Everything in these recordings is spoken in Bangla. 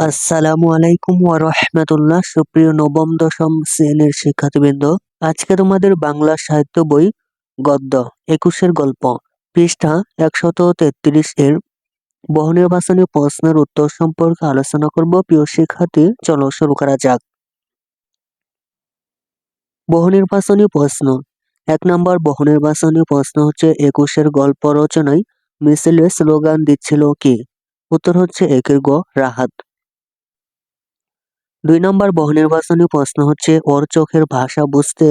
আসসালামু আলাইকুম ওয়া রাহমাতুল্লাহ। সুপ্রিয় নবম, দশম শ্রেণির শিক্ষার্থীবৃন্দ, আজকে তোমাদের বাংলা সাহিত্য বই গদ্য একুশের গল্প, পৃষ্ঠা একশত তেত্রিশ এর বহুনির্বাচনী প্রশ্নের উত্তর সম্পর্কে আলোচনা করব। প্রিয় শিক্ষার্থী, চলো শুরু করা যাক। বহুনির্বাচনী প্রশ্ন, এক নম্বর বহুনির্বাচনী প্রশ্ন হচ্ছে, একুশের গল্প রচনায় মিছিলের স্লোগান দিচ্ছিল কি? উত্তর হচ্ছে একের গ, রাহাত। দুই নম্বর বহুনির্বাচনী প্রশ্ন হচ্ছে, ওর চোখের ভাষা বুঝতে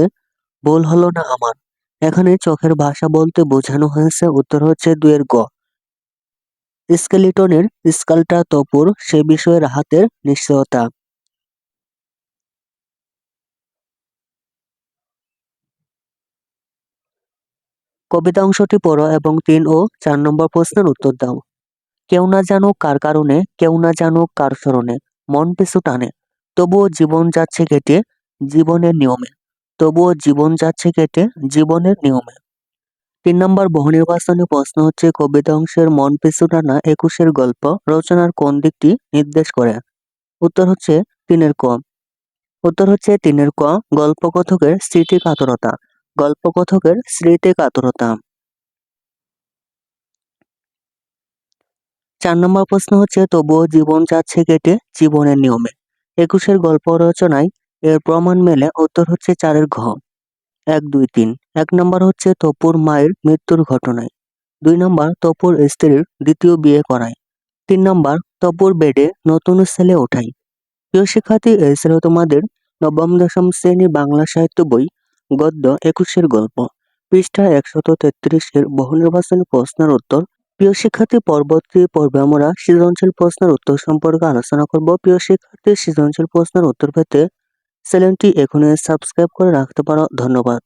ভুল হলো না আমার? এখানে চোখের ভাষা বলতে বোঝানো হয়েছে, উত্তর হচ্ছে দুয়ের গ। স্কেলিটনের স্কালটা তপুর, সে বিষয়ে রাহাতের নিশ্চয়তা। কবিতা অংশটি পড়ো এবং তিন ও চার নম্বর প্রশ্নের উত্তর দাও। কেউ না জানো কার কারণে, কেউ না জানো কার স্মরণে। মন পিছু টানে। তবুও জীবন যাচ্ছে কেটে জীবনের নিয়মে। তবুও জীবন যাচ্ছে কেটে জীবনের নিয়মে। তিন নম্বর বহুনির্বাচনী প্রশ্ন হচ্ছে, কবিতা অংশের মন পিছু টানা একুশের গল্প রচনার কোন দিকটি নির্দেশ করে? উত্তর হচ্ছে তিনের ক। উত্তর হচ্ছে তিনের ক, গল্পকথকের স্মৃতি কাতরতা। গল্পকথকের স্মৃতি কাতরতা। চার নম্বর প্রশ্ন হচ্ছে, তবুও জীবন যাচ্ছে কেটে জীবনের নিয়মে। একুশের গল্প রচনায় এর প্রমাণ মেলে উত্তর হচ্ছে চারের ঘ। এক, দুই, তিন। এক নম্বর হচ্ছে তপুর মায়ের মৃত্যুর ঘটনায়। দুই নম্বর, তপুর স্ত্রীর দ্বিতীয় বিয়ে করায়। তিন নম্বর, তপুর বেডে নতুন ছেলে ওঠায়। প্রিয় শিক্ষার্থী, এই ছিল তোমাদের নবম, দশম শ্রেণি বাংলা সাহিত্য বই, গদ্য একুশের গল্প। পৃষ্ঠা একশত তেত্রিশ এর বহুনির্বাচনী প্রশ্নের উত্তর প্রিয় শিক্ষার্থী, পরবর্তী পর্বে আমরা সৃজনশীল প্রশ্নের উত্তর সম্পর্কে আলোচনা করব। প্রিয় শিক্ষার্থী, সৃজনশীল প্রশ্নের উত্তর পেতে চ্যানেলটি এখনই সাবস্ক্রাইব করে রাখতে পারো। ধন্যবাদ।